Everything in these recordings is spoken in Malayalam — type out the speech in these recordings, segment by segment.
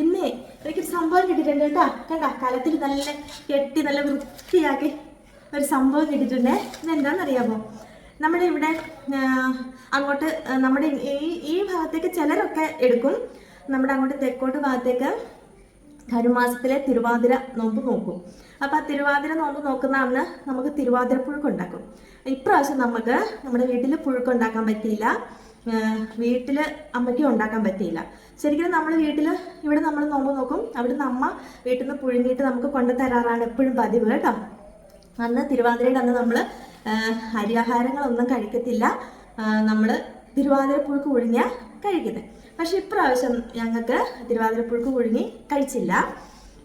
ഇന്നേ എനിക്കൊരു സംഭവം കിട്ടിയിട്ടുണ്ട് കേട്ടോ. കണ്ട? കലത്തിൽ നല്ല കെട്ടി നല്ല വൃത്തിയാക്കി ഒരു സംഭവം കിട്ടിയിട്ടുണ്ട്. ഇതെന്താണെന്നറിയാമോ? നമ്മുടെ ഇവിടെ അങ്ങോട്ട് നമ്മുടെ ഈ ഈ ഭാഗത്തേക്ക് ചിലരൊക്കെ എടുക്കും. നമ്മുടെ അങ്ങോട്ട് തെക്കോട്ട് ഭാഗത്തേക്ക് കരുമാസത്തിലെ തിരുവാതിര നോമ്പ് നോക്കും. അപ്പോൾ ആ തിരുവാതിര നോമ്പ് നോക്കുന്ന അന്ന് നമുക്ക് തിരുവാതിര പുഴുക്ക് ഉണ്ടാക്കും. ഇപ്രാവശ്യം നമുക്ക് നമ്മുടെ വീട്ടിൽ പുഴുക്ക് ഉണ്ടാക്കാൻ പറ്റിയില്ല. വീട്ടിൽ അമ്മയ്ക്കും ഉണ്ടാക്കാൻ പറ്റിയില്ല. ശരിക്കും നമ്മൾ വീട്ടിൽ ഇവിടെ നമ്മൾ നോമ്പ് നോക്കും. അവിടുന്ന് അമ്മ വീട്ടിൽ നിന്ന് പുഴുങ്ങിയിട്ട് നമുക്ക് കൊണ്ടു തരാറാണ് എപ്പോഴും പതിവ് കേട്ടോ. അന്ന് തിരുവാതിരയുടെ അന്ന് നമ്മൾ അരിയാഹാരങ്ങളൊന്നും കഴിക്കത്തില്ല. നമ്മൾ തിരുവാതിര പുഴുക്ക് പുഴുങ്ങിയ കഴിക്കുന്നത് പക്ഷെ ഇപ്രാവശ്യം ഞങ്ങൾക്ക് തിരുവാതിര പുഴുക്ക് പുഴുങ്ങി കഴിച്ചില്ല.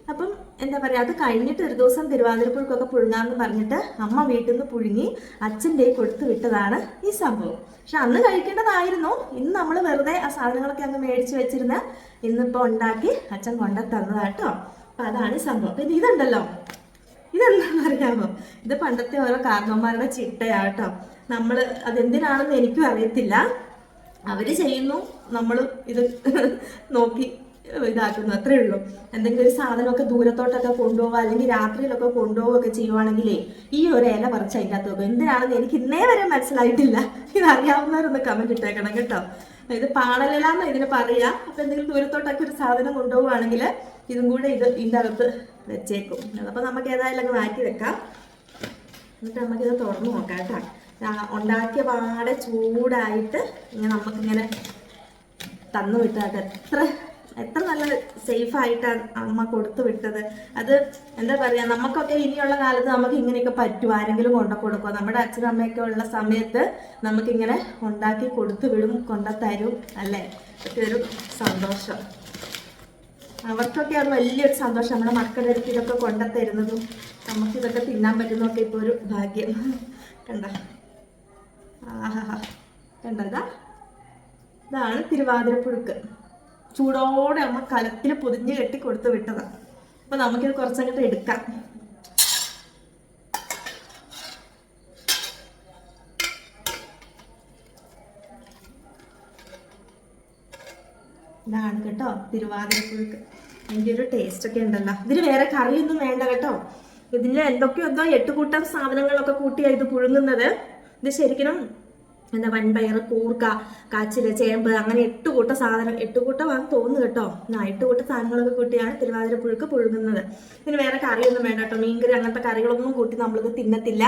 അപ്പം എന്താ പറയുക അത് കഴിഞ്ഞിട്ട് ഒരു ദിവസം തിരുവാതിരപ്പുഴക്കൊക്കെ പുഴുങ്ങാമെന്ന് പറഞ്ഞിട്ട് അമ്മ വീട്ടിൽ നിന്ന് പുഴുങ്ങി അച്ഛന്റെ കൊടുത്തു വിട്ടതാണ് ഈ സംഭവം. പക്ഷെ അന്ന് കഴിക്കേണ്ടതായിരുന്നു. ഇന്ന് നമ്മൾ വെറുതെ ആ സാധനങ്ങളൊക്കെ അങ്ങ് മേടിച്ച് വെച്ചിരുന്ന് ഇന്നിപ്പോൾ ഉണ്ടാക്കി അച്ഛൻ കൊണ്ട തന്നതാട്ടോ അപ്പം അതാണ് സംഭവം. പിന്നെ ഇതുണ്ടല്ലോ. ഇതെന്താണെന്ന് അറിയാമോ? ഇത് പണ്ടത്തെ ഓരോ കാരണവന്മാരുടെ ചിട്ടയാട്ടോ നമ്മൾ അതെന്തിനാണെന്ന് എനിക്കും അറിയത്തില്ല. അവർ ചെയ്യുന്നു. നമ്മൾ ഇത് നോക്കി ഇതാക്കുന്നു അത്രേ ഉള്ളൂ. എന്തെങ്കിലും ഒരു സാധനമൊക്കെ ദൂരത്തോട്ടൊക്കെ കൊണ്ടുപോവുക അല്ലെങ്കിൽ രാത്രിയിലൊക്കെ കൊണ്ടുപോവുകയൊക്കെ ചെയ്യുവാണെങ്കിലേ ഈ ഒരു ഇല പറിച്ച് അതിന്റെ അകത്ത് വെക്കും എന്തിനാണെന്ന് എനിക്ക് ഇന്നേ വരെ മനസ്സിലായിട്ടില്ല. ഇത് അറിയാവുന്നവരൊന്ന് കമന്റ് ഇട്ടേക്കണം കേട്ടോ. ഇത് പാടലിലാന്ന് ഇതിന് പറയാ അപ്പൊ എന്തെങ്കിലും ദൂരത്തോട്ടൊക്കെ ഒരു സാധനം കൊണ്ടുപോവുകയാണെങ്കിൽ ഇതും കൂടെ ഇത് ഇതിന്റെ അകത്ത് വെച്ചേക്കും. അതപ്പോൾ നമുക്ക് ഏതായാലും മാറ്റി വെക്കാം. എന്നിട്ട് നമുക്കിത് തുറന്നു നോക്കാം കേട്ടോ. ഉണ്ടാക്കിയ പാടെ ചൂടായിട്ട് ഇങ്ങനെ നമുക്കിങ്ങനെ തന്നു വിട്ടാട്ടെ എത്ര എത്ര നല്ല സേഫ് ആയിട്ടാണ് അമ്മ കൊടുത്തു വിട്ടത്. അത് എന്താ പറയാ നമുക്കൊക്കെ ഇനിയുള്ള കാലത്ത് നമുക്ക് ഇങ്ങനെയൊക്കെ പറ്റും. ആരെങ്കിലും കൊണ്ട കൊടുക്കുക നമ്മുടെ അച്ഛനും അമ്മയൊക്കെ ഉള്ള സമയത്ത് നമുക്കിങ്ങനെ ഉണ്ടാക്കി കൊടുത്തു വിടും കൊണ്ട തരും അല്ലേ? ഒക്കെ ഒരു സന്തോഷം. അവർക്കൊക്കെ അത് വലിയൊരു സന്തോഷം. നമ്മുടെ മക്കളുടെ അടുത്ത് ഇതൊക്കെ തരുന്നതും നമുക്കിതൊക്കെ തിന്നാൻ പറ്റുന്നതൊക്കെ ഇപ്പോൾ ഒരു ഭാഗ്യം. കണ്ട? ആഹാഹാ കണ്ടതാ? ഇതാണ് തിരുവാതിരപ്പുഴുക്ക്. ചൂടോടെ അമ്മ കലത്തിൽ പൊതിഞ്ഞ് കെട്ടി കൊടുത്ത് വിട്ടതാണ് അപ്പൊ നമുക്കിത് കുറച്ചങ്ങോട്ട് എടുക്കാം. ഇതാണ് കേട്ടോ തിരുവാതിരപ്പുഴുക്ക് അതിന്റെ ഒരു ടേസ്റ്റ് ഒക്കെ ഉണ്ടല്ലോ. ഇതിന് വേറെ കറിയൊന്നും വേണ്ട കേട്ടോ. ഇതിന് എന്തൊക്കെയോ എന്തോ എട്ട് കൂട്ടം സാധനങ്ങളൊക്കെ കൂട്ടിയാണ് ഇത് പുഴുങ്ങുന്നത്. ഇത് ശരിക്കും എന്താ വൻപയർ കൂർക്ക കാച്ചിൽ ചേമ്പ് അങ്ങനെ എട്ട് കൂട്ട സാധനം എട്ട് കൂട്ടമാണെന്ന് തോന്നുന്നു കേട്ടോ. ആ എട്ട് കൂട്ട സാധനങ്ങളൊക്കെ കൂട്ടിയാണ് തിരുവാതിര പുഴുക്ക് പുഴുങ്ങുന്നത്. ഇതിന് വേറെ കറിയൊന്നും വേണ്ട കേട്ടോ. മീൻകറി അങ്ങനത്തെ കറികളൊന്നും കൂട്ടി നമ്മളിത് തിന്നത്തില്ല.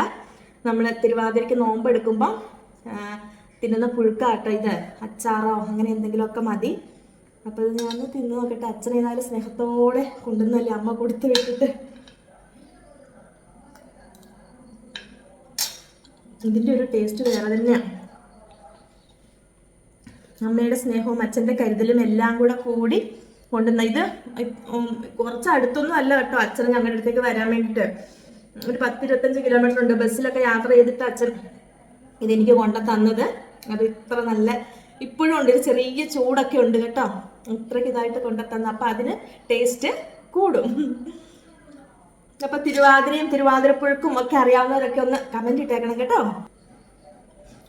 നമ്മൾ തിരുവാതിരയ്ക്ക് നോമ്പ് എടുക്കുമ്പോൾ തിന്നുന്ന പുഴുക്കാട്ടോ ഇത്. അച്ചാറോ അങ്ങനെ എന്തെങ്കിലുമൊക്കെ മതി. അപ്പോൾ ഇത് ഞാൻ തിന്നു നോക്കട്ടെ. അച്ഛൻ ഏതായാലും സ്നേഹത്തോടെ കൊണ്ടുവന്നല്ലേ അമ്മ കൊടുത്തു വിട്ടിട്ട്. ഇതിന്റെ ഒരു ടേസ്റ്റ് വേറെ തന്നെയാണ് അമ്മയുടെ സ്നേഹവും അച്ഛന്റെ കരുതലും എല്ലാം കൂടെ കൂടി കൊണ്ടുവന്ന ഇത് കുറച്ച് അടുത്തൊന്നും അല്ല കേട്ടോ. അച്ഛൻ ഞങ്ങളുടെ അടുത്തേക്ക് വരാൻ വേണ്ടിയിട്ട്. ഒരു പത്ത് ഇരുപത്തഞ്ച് കിലോമീറ്റർ ഉണ്ട്. ബസ്സിലൊക്കെ യാത്ര ചെയ്തിട്ട് അച്ഛൻ ഇതെനിക്ക് കൊണ്ടു തന്നത്. അത് ഇത്ര നല്ല ഇപ്പോഴും ഉണ്ട്. ഒരു ചെറിയ ചൂടൊക്കെ ഉണ്ട് കേട്ടോ. ഇത്രയ്ക്ക് ഇതായിട്ട് കൊണ്ടു തന്ന. അപ്പം അതിന് ടേസ്റ്റ് കൂടും. അപ്പൊ തിരുവാതിരയും തിരുവാതിരപ്പുഴക്കും ഒക്കെ അറിയാവുന്നവരൊക്കെ ഒന്ന് കമന്റ് ഇട്ടേക്കണം കേട്ടോ.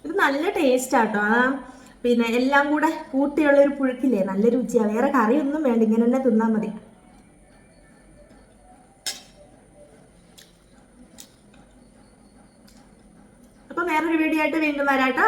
ഇത് നല്ല ടേസ്റ്റ് ആട്ടോ ആ പിന്നെ എല്ലാം കൂടെ കൂട്ടിയുള്ള ഒരു പുഴുക്കില്ലേ? നല്ല രുചിയാ. വേറെ കറിയൊന്നും വേണ്ട. ഇങ്ങനെ തന്നെ തിന്നാൽ മതി. അപ്പൊ വേറൊരു വീഡിയോ ആയിട്ട് വീണ്ടും വരാട്ടോ.